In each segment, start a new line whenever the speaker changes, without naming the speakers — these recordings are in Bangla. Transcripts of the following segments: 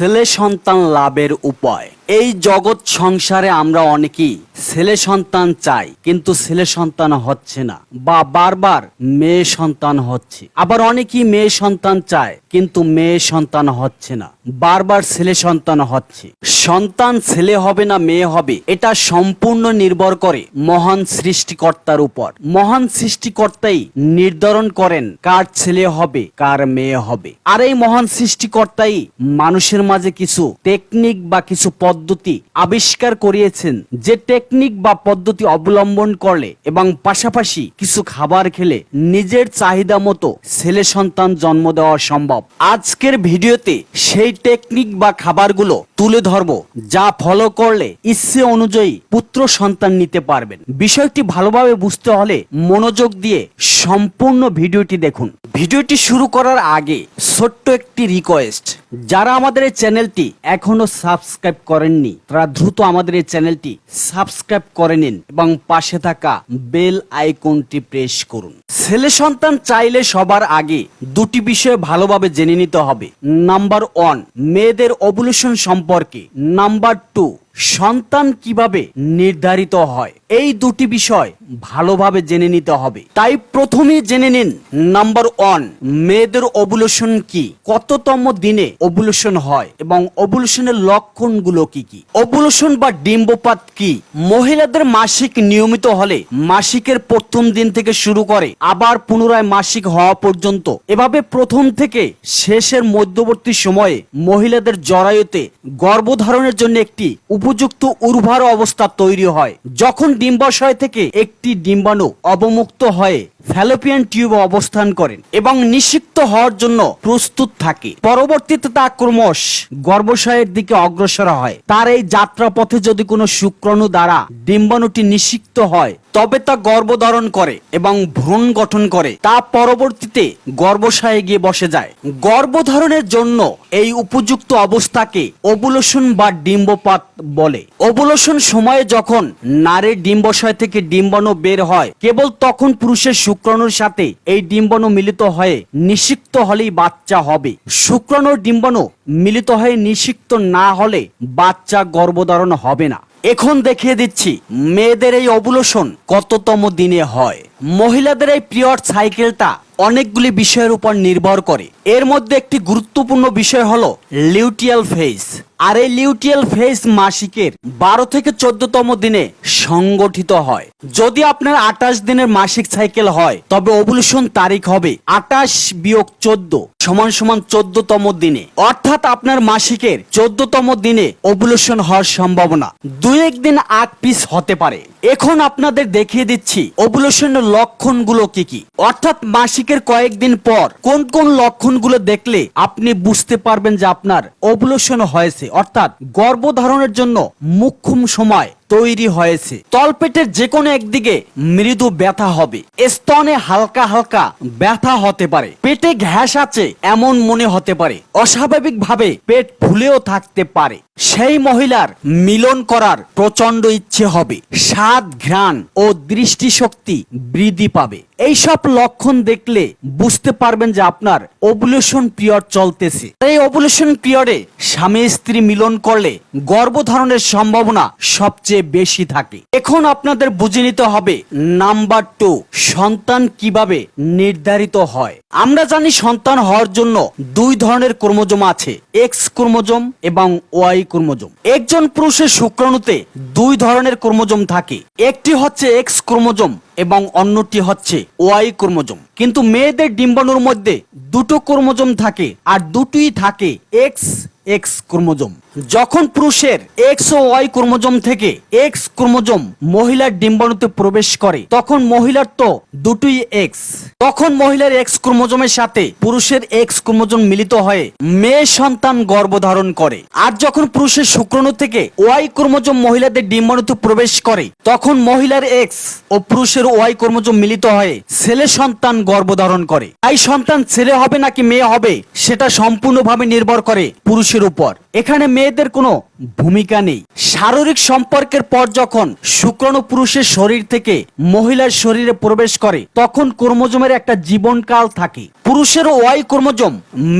ছেলে সন্তান লাভের উপায়। এই জগৎ সংসারে আমরা অনেকেই ছেলে সন্তান চাই, কিন্তু ছেলে সন্তান হচ্ছে না, বা বারবার মেয়ে সন্তান হচ্ছে। আবার অনেকেই মেয়ে সন্তান চায়, কিন্তু মেয়ে সন্তান হচ্ছে না, বারবার ছেলে সন্তান হচ্ছে। সন্তান ছেলে হবে না, মেয়ে হবে, এটা সম্পূর্ণ নির্ভর করে মহান সৃষ্টিকর্তার উপর। মহান সৃষ্টিকর্তাই নির্ধারণ করেন কার ছেলে হবে, কার মেয়ে হবে। আর এই মহান সৃষ্টিকর্তাই মানুষের মাঝে কিছু টেকনিক বা কিছু পদ্ধতি আবিষ্কার করিয়েছেন যে টেকনিক বা পদ্ধতি অবলম্বন করলে এবং পাশাপাশি কিছু খাবার খেলে নিজের চাহিদা মতো ছেলে সন্তান জন্ম দেওয়া সম্ভব। আজকের ভিডিওতে সেই টেকনিক বা খাবারগুলো তুলে ধরবো, যা ফলো করলে ইচ্ছে অনুযায়ী পুত্র সন্তান নিতে পারবেন। বিষয়টি ভালোভাবে বুঝতে হলে মনোযোগ দিয়ে সম্পূর্ণ ভিডিওটি দেখুন। ভিডিওটি শুরু করার আগে ছোট্ট একটি রিকোয়েস্ট যারা আমাদের এই চ্যানেলটি এখনও সাবস্ক্রাইব করেননি, তারা দ্রুত আমাদের এই চ্যানেলটি সাবস্ক্রাইব করে নিন এবং পাশে থাকা বেল আইকনটি প্রেস করুন। ছেলে সন্তান চাইলে সবার আগে দুটি বিষয় ভালোভাবে জেনে নিতে হবে। নাম্বার ওয়ান মেয়েদের অবলিউশন সম্পর্কে। নাম্বার টু সন্তান কীভাবে নির্ধারিত হয়? এই দুটি বিষয় ভালোভাবে জেনে নিতে হবে। তাই প্রথমে জেনে নিন নাম্বার ওয়ান মেয়েদের ওভুলেশন কি? কততম দিনে ওভুলেশন হয় এবং ওভুলেশনের লক্ষণগুলো কি কি? ওভুলেশন বা ডিম্বপাত কি? মহিলাদের মাসিক নিয়মিত হলে মাসিকের প্রথম দিন থেকে শুরু করে আবার পুনরায় মাসিক হওয়া পর্যন্ত। এভাবে প্রথম থেকে শেষের মধ্যবর্তী সময়ে মহিলাদের জরায়ুতে গর্ভধারণের জন্য একটি উপযুক্ত উর্বর অবস্থা তৈরি হয়। যখন ডিম্বাশয় থেকে একটি ডিম্বাণু অবমুক্ত হয়ে ফ্যালোপিয়ান টিউব অবস্থান করেন এবং নিষিক্ত হওয়ার জন্য প্রস্তুত থাকে। পরবর্তীতে তা ক্রমশ গর্ভাশয়ের দিকে অগ্রসর হয়। তার এই যাত্রাপথে যদি কোনো শুক্রাণু দ্বারা ডিম্বাণুটি নিষিক্ত হয়, তবে তা গর্ভধারণ করে এবং ভ্রূণ গঠন করে। তা পরবর্তীতে গর্ভাশয়ে গিয়ে বসে যায়। গর্ভধারণের জন্য এই উপযুক্ত অবস্থাকে ওবুলেশন বা ডিম্বপাত বলে। ওবুলেশন সময়ে যখন নারীর ডিম্বাশয় থেকে ডিম্বাণু বের হয়, কেবল তখন পুরুষের শুক্রাণুর সাথে এই ডিম্বাণু মিলিত হয়ে নিষিক্ত হলেই বাচ্চা হবে। শুক্রাণুর ডিম্বাণু মিলিত হয়ে নিষিক্ত না হলে বাচ্চা গর্ভধারণ হবে না। এখন দেখিয়ে দিচ্ছি, মেয়েদের এই অবুলেশন কততম দিনে হয়। মহিলাদের এই পিরিয়ড সাইকেলটা অনেকগুলি বিষয়ের উপর নির্ভর করে। এর মধ্যে একটি গুরুত্বপূর্ণ বিষয় হলো লিউটিয়াল ফেজ। আর এই লিউটিয়াল ফেজ মাসিকের বারো থেকে চোদ্দতম দিনে সংগঠিত হয়। যদি আপনার আঠাশ দিনের মাসিক সাইকেল হয়, তবে ওভুলেশন তারিখ হবে আঠাশ বিয়োগ চোদ্দ সমান সমান চোদ্দতম দিনে। অর্থাৎ আপনার মাসিকের চোদ্দতম দিনে ওভুলেশন হওয়ার সম্ভাবনা দুই একদিন আগ পিস হতে পারে। এখন আপনাদের দেখিয়ে দিচ্ছি ওভুলেশনের লক্ষণগুলো কি কি। অর্থাৎ মাসিকের কয়েকদিন পর কোন কোন লক্ষণগুলো দেখলে আপনি বুঝতে পারবেন যে আপনার ওভুলেশন হয়েছে। অর্থাৎ গর্ভধারণের জন্য মুখ্যম সময় তৈরি হয়েছে। তলপেটের যে কোনো একদিকে মৃদু ব্যথা হবে। স্তনে হালকা হালকা ব্যথা হতে পারে। পেটে ঘ্যাস আছে এমন মনে হতে পারে। অস্বাভাবিক ভাবে পেট ফুলেও থাকতে পারে। সেই মহিলার মিলন করার প্রচণ্ড ইচ্ছে হবে। স্বাদ, ঘ্রাণ ও দৃষ্টিশক্তি বৃদ্ধি পাবে। এইসব লক্ষণ দেখলে বুঝতে পারবেন যে আপনার ওভুলেশন পিরিয়ড চলতেছে। এই ওভুলেশন পিরিয়ডে স্বামী স্ত্রী মিলন করলে গর্ভধারণের সম্ভাবনা সবচেয়ে বেশি থাকে। এখন আপনাদের বুঝে নিতে হবে, নাম্বার টু সন্তান কীভাবে নির্ধারিত হয়? আমরা জানি সন্তান হওয়ার জন্য দুই ধরনের ক্রোমোজোম আছে এক্স ক্রোমোজোম এবং ওয়াই ক্রোমোজোম। একজন পুরুষের শুক্রাণুতে দুই ধরনের ক্রোমোজোম থাকে, একটি হচ্ছে এক্স ক্রোমোজোম এবং অন্যটি হচ্ছে ওয়াই ক্রোমোজোম। কিন্তু মেয়েদের ডিম্বাণুর মধ্যে দুটো ক্রোমোজোম থাকে, আর দুটোই থাকে এক্স এক্স ক্রোমোজোম। যখন পুরুষের এক্স ও ওয়াই ক্রোমোজোম থেকে এক্স ক্রোমোজোম মহিলার ডিম্বাণুতে প্রবেশ করে, তখন মহিলার তো দুটোই এক্স তখন মহিলার এক্স ক্রোমোজোমের সাথে পুরুষের এক্স ক্রোমোজোম মিলিত হয়ে মেয়ে সন্তান গর্ভধারণ করে। আর যখন পুরুষের শুক্রাণু থেকে ওয়াই ক্রোমোজোম মহিলাদের ডিম্বাণুতে প্রবেশ করে, তখন মহিলার এক্স ও পুরুষের ওয়াই ক্রোমোজোম মিলিত হয়ে ছেলে সন্তান গর্ভধারণ করে। তাই সন্তান ছেলে হবে নাকি মেয়ে হবে, সেটা সম্পূর্ণভাবে নির্ভর করে পুরুষের উপর। এখানে মেয়েদের কোনো ভূমিকা নেই। শারীরিক সম্পর্কের পর যখন শুক্রাণু পুরুষের শরীর থেকে মহিলার শরীরে প্রবেশ করে, তখন ক্রোমোজোমের একটা জীবনকাল থাকে। পুরুষের ওয়াই ক্রোমোজোম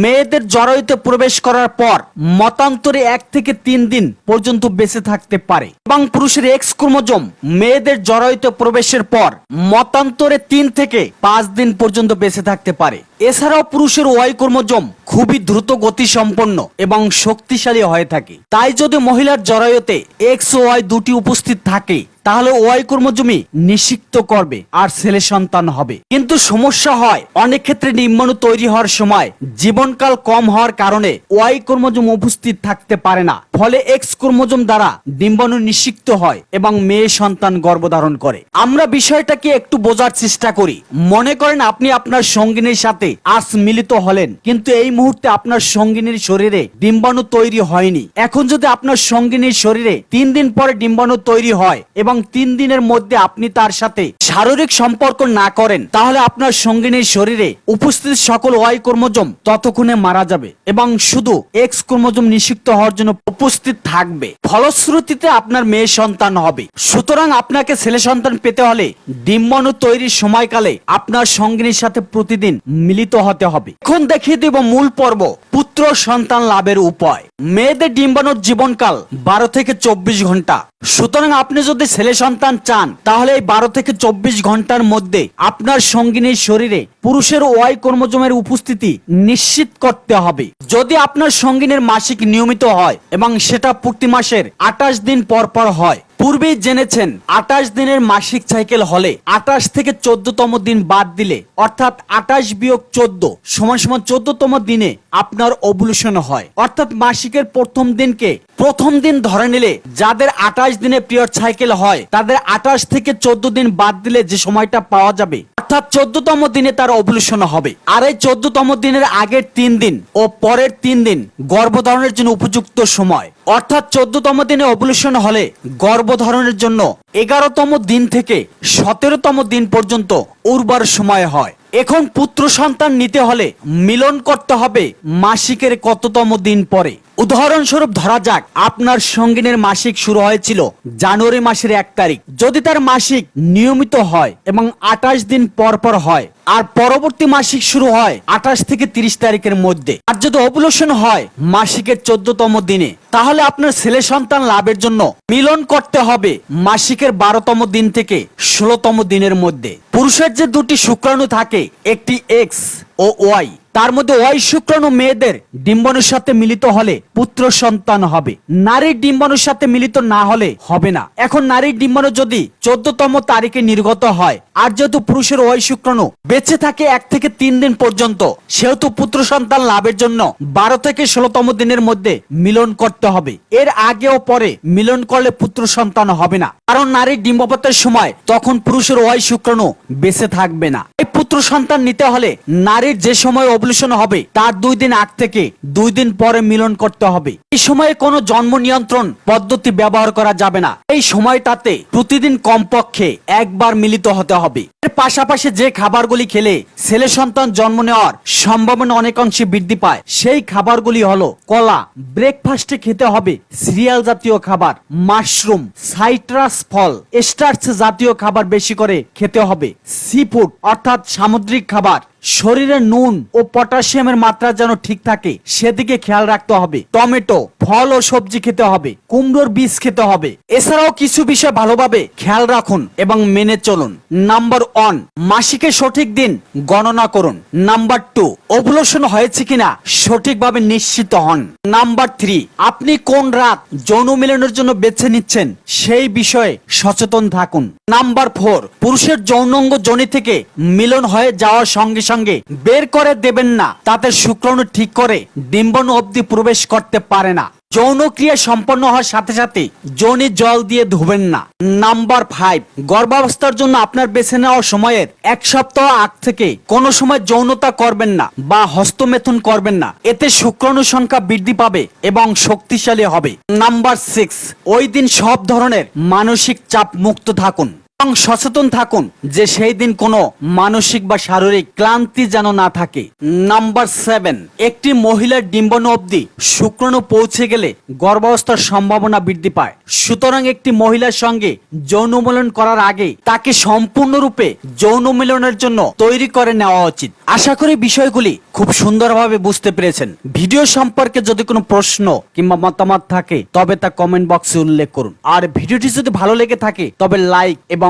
মেয়েদের জরায়ুতে প্রবেশ করার পর মতান্তরে এক থেকে তিন দিন পর্যন্ত বেঁচে থাকতে পারে। এবং পুরুষের এক্স ক্রোমোজোম মেয়েদের জরায়ুতে প্রবেশের পর মতান্তরে তিন থেকে পাঁচ দিন পর্যন্ত বেঁচে থাকতে পারে। এছাড়াও পুরুষের ওয়াই ক্রোমোজোম খুবই দ্রুত গতি সম্পন্ন এবং শক্তিশালী হয়ে থাকে। তাই যদি মহিলার জরায়ুতে এক্স ওয়াই দুটি উপস্থিত থাকে তাহলে ওয়াই কর্মজমি নিষিক্ত করবে আর ছেলে সন্তান হবে। কিন্তু সমস্যা হয়, অনেক ক্ষেত্রে নিম্বাণু তৈরি হওয়ার সময় জীবনকাল কম হওয়ার কারণে ওয়াই কর্মজম উপস্থিত থাকতে পারে না। ফলে এক্স কর্মজম দ্বারা ডিম্বাণু নিষিক্ত হয় এবং মেয়ে সন্তান গর্ভধারণ করে। আমরা বিষয়টাকে একটু বোঝার চেষ্টা করি। মনে করেন আপনি আপনার সঙ্গিনীর সাথে আজ মিলিত হলেন, কিন্তু এই মুহূর্তে আপনার সঙ্গিনীর শরীরে ডিম্বাণু তৈরি হয়নি। এখন যদি আপনার সঙ্গিনীর শরীরে তিন দিন পরে ডিম্বাণু তৈরি হয় এবং তিন দিনের মধ্যে আপনি তার সাথে শারীরিক সম্পর্ক না করেন, তাহলে আপনার সঙ্গিনীর শরীরে উপস্থিত সকল ওয়াই ক্রোমোজোম ততক্ষণে মারা যাবে এবং শুধু এক্স ক্রোমোজোম নিষিক্ত হওয়ার জন্য উপস্থিত থাকবে। ফলশ্রুতিতে আপনার মেয়ে সন্তান হবে। সুতরাং আপনাকে ছেলে সন্তান পেতে হলে ডিম্বাণু তৈরির সময়কালে আপনার সঙ্গিনীর সাথে প্রতিদিন মিলিত হতে হবে। এখন দেখিয়ে দেব মূল পর্ব। পুত্র সন্তান লাভের উপায়। মেয়েদের ডিম্বাণুর জীবনকাল বারো থেকে চব্বিশ ঘণ্টা। সুতরাং আপনি যদি ছেলে সন্তান চান, তাহলে এই বারো থেকে চব্বিশ ঘণ্টার মধ্যে আপনার সঙ্গিনীর শরীরে পুরুষের ওয়াই কর্মজমের উপস্থিতি নিশ্চিত করতে হবে। যদি আপনার সঙ্গিনীর মাসিক নিয়মিত হয় এবং সেটা প্রতি মাসের আঠাশ দিন পর পর হয় পূর্বেই জেনেছেন আটাশ দিনের মাসিক সাইকেল হলে আটাশ থেকে চোদ্দতম দিন বাদ দিলে, অর্থাৎ আটাশ বিয়োগ চোদ্দ সমান সমান চোদ্দতম দিনে আপনার ওভুলেশন হয়। অর্থাৎ মাসিকের প্রথম দিনকে প্রথম দিন ধরে নিলে যাদের আঠাশ দিনে পিরিয়ড সাইকেল হয়, তাদের আঠাশ থেকে চোদ্দ দিন বাদ দিলে যে সময়টা পাওয়া যাবে, অর্থাৎ চোদ্দতম দিনে তার ওভুলেশন হবে। আর এই চোদ্দতম দিনের আগের তিন দিন ও পরের তিন দিন গর্ভধারণের জন্য উপযুক্ত সময়। অর্থাৎ চোদ্দতম দিনে ওভুলেশন হলে গর্ভধারণের জন্য এগারোতম দিন থেকে সতেরোতম দিন পর্যন্ত উর্বর সময় হয়। এখন পুত্র সন্তান নিতে হলে মিলন করতে হবে মাসিকের কততম দিন পরে। উদাহরণস্বরূপ ধরা যাক, আপনার সঙ্গিনের মাসিক শুরু হয়েছিল জানুয়ারি মাসের এক তারিখ। যদি তার মাসিক নিয়মিত হয় এবং আঠাশ দিন পর পর হয়, আর পরবর্তী মাসিক শুরু হয় আঠাশ থেকে তিরিশ তারিখের মধ্যে, আর যদি অবলোশন হয় মাসিকের চোদ্দতম দিনে, তাহলে আপনার ছেলে সন্তান লাভের জন্য মিলন করতে হবে মাসিকের বারোতম দিন থেকে ষোলোতম দিনের মধ্যে। পুরুষের যে দুটি শুক্রাণু থাকে, একটি এক্স ও ওয়াই তার মধ্যে ওয়াই শুক্রাণু মেয়েদের ডিম্বাণুর সাথে মিলিত হলে পুত্র সন্তান হবে। নারীর ডিম্বাণুর সাথে মিলিত না হলে হবে না। এখন নারীর ডিম্বাণু যদি চোদ্দতম তারিখে নির্গত হয়, আর যেহেতু পুরুষের ওয়াই শুক্রাণু বেঁচে থাকে এক থেকে তিন দিন পর্যন্ত, সেহেতু পুত্র সন্তান লাভের জন্য বারো থেকে ষোলোতম দিনের মধ্যে মিলন করতে হবে। এর আগে ও পরে মিলন করলে পুত্র সন্তান হবে না। কারণ নারীর ডিম্বপাতের সময় তখন পুরুষের ওয়াই শুক্রাণু বেঁচে থাকবে না। পুত্র সন্তান নিতে হলে নারীর যে সময় অবলুশন হবে, তার দুই দিন আগ থেকে দুই দিন পরে মিলন করতে হবে। এই সময়ে কোনো জন্ম নিয়ন্ত্রণ পদ্ধতি ব্যবহার করা যাবে না। এই সময়টাতে প্রতিদিন কমপক্ষে একবার মিলিত হতে হবে। পাশাপাশি যে খাবারগুলি খেলে ছেলে সন্তান জন্ম নেওয়ার সম্ভাবনা অনেকাংশে বৃদ্ধি পায়, সেই খাবারগুলি হলো কলা। ব্রেকফাস্টে খেতে হবে সিরিয়াল জাতীয় খাবার মাশরুম সাইট্রাস ফল। স্টার্চ জাতীয় খাবার বেশি করে খেতে হবে। সি ফুড অর্থাৎ সামুদ্রিক খাবার। শরীরে নুন ও পটাশিয়ামের মাত্রা যেন ঠিক থাকে, সেদিকে খেয়াল রাখতে হবে। টমেটো, ফল ও সবজি খেতে হবে, কুমড়োর বীজ খেতে হবে। এছাড়াও কিছু বিষয় ভালোভাবে খেয়াল রাখুন এবং মেনে চলুন। নাম্বার ওয়ান মাসিকের সঠিক দিন গণনা করুন। নাম্বার টু ওভুলেশন হয়েছে কিনা, সঠিকভাবে নিশ্চিত হন। নাম্বার থ্রি, আপনি কোন রাত যৌন মিলনের জন্য বেছে নিচ্ছেন, সেই বিষয়ে সচেতন থাকুন। নাম্বার ফোর, পুরুষের যৌনাঙ্গ জনি থেকে মিলন হয়ে যাওয়ার সঙ্গে সঙ্গে বের করে দেবেন না। তাতে শুক্রাণু ঠিক করে ডিম্বাণু অবধি প্রবেশ করতে পারে না। যৌন ক্রিয়া সম্পন্ন হওয়ার সাথে সাথে যৌনি জল দিয়ে ধুবেন না। নাম্বার ফাইভ গর্ভাবস্থার জন্য আপনার বেছে নেওয়ার সময়ের এক সপ্তাহ আগ থেকে কোনো সময় যৌনতা করবেন না বা হস্তমেথন করবেন না। এতে শুক্রাণু সংখ্যা বৃদ্ধি পাবে এবং শক্তিশালী হবে। নাম্বার সিক্স ওই দিন সব ধরনের মানসিক চাপ মুক্ত থাকুন। এবং সচেতন থাকুন যে সেই দিন কোনো মানসিক বা শারীরিক ক্লান্তি যেন না থাকে। নাম্বার সেভেন একটি মহিলার ডিম্বাণু অবধি শুক্রাণু পৌঁছে গেলে গর্ভাবস্থার সম্ভাবনা বৃদ্ধি পায়। সুতরাং একটি মহিলার সঙ্গে যৌন মিলন করার আগে তাকে সম্পূর্ণরূপে যৌন মিলনের জন্য তৈরি করে নেওয়া উচিত। আশা করি বিষয়গুলি খুব সুন্দরভাবে বুঝতে পেরেছেন। ভিডিও সম্পর্কে যদি কোনো প্রশ্ন কিংবা মতামত থাকে, তবে তা কমেন্ট বক্সে উল্লেখ করুন। আর ভিডিওটি যদি ভালো লেগে থাকে, তবে লাইক এবং